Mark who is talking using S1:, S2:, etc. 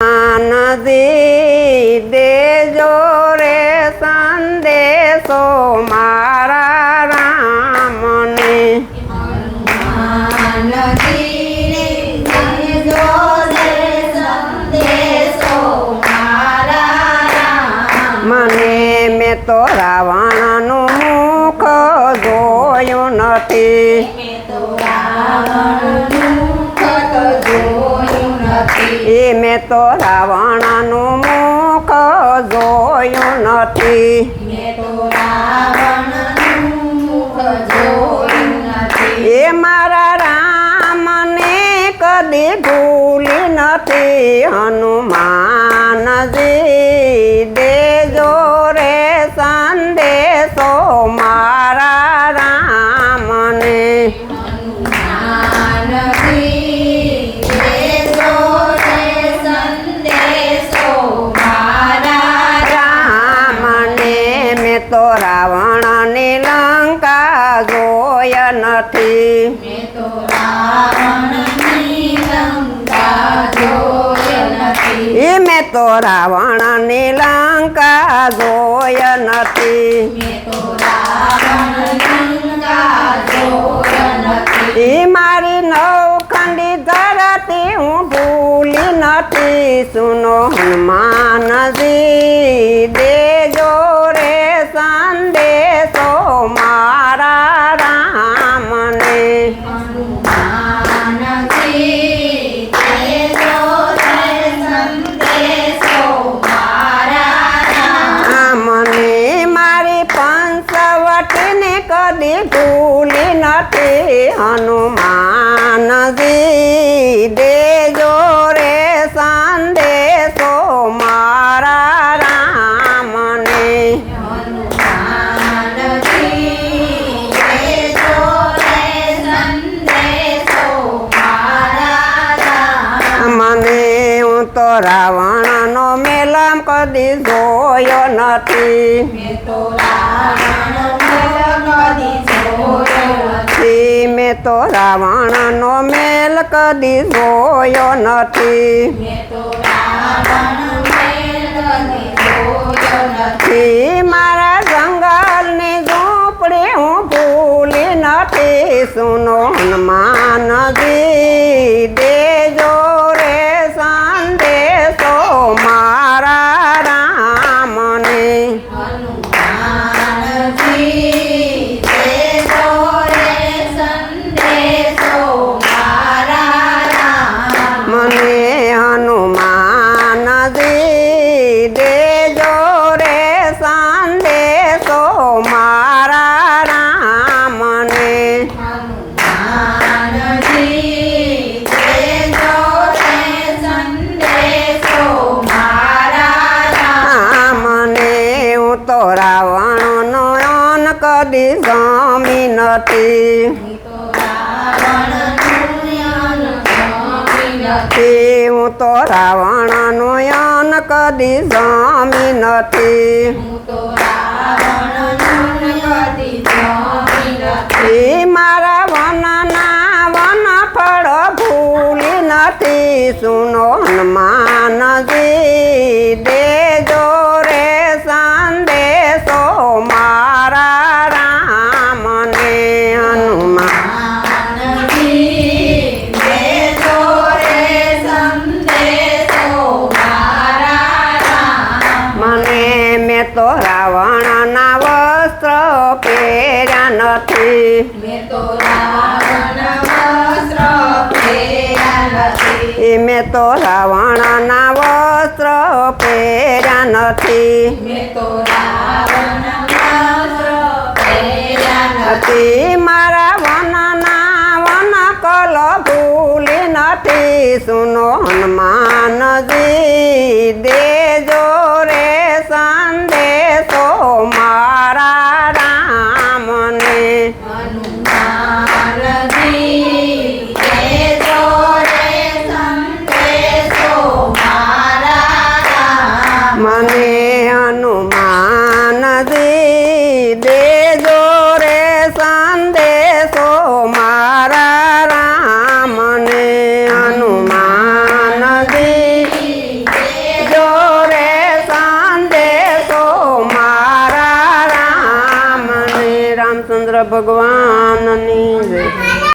S1: નદી દેજો રે સંદેશો મારા રામને. મને મેં તો રાવણનું મુખ જોયું નથી. એ મેં તો રાવણનું મુખ જોયું નથી. એ મારા રામને કદી ભૂલી નથી. હનુમાનજી જોય નથી. એ મેં તો રાવણની લંકા જોય નથી. એ મારી નવખંડી ધરતી હું ભૂલી નથી. સુનો હનુમાનજી. કદી ભૂલી નથી હનુમાનજી દેજો રે સંદેશો મારા રામને મને હું તો રાવણનો મેલમ કદી જોયો નથી. ઈ મેં તો રાવણનો મેલ કદી જોયો નથી. મારા જંગલની ઝોપડી હું ભૂલી નથી. સુનો હનુમાનજી જમી નથી હું તો રાવણનો અન કદી જામી નથી મારા વનના વન ફળ ભૂલી નથી, સુનો હનુમાનજી દેજો તો રાવણના વસ્ત્ર પહેર્યા નથી. મેં તો રાવણના વસ્ત્ર પહેર્યા નથી. હતી મારા વનના વન કલ ભૂલી નથી. સુનો હનુમાનજી દેજો ભગવાનની જય.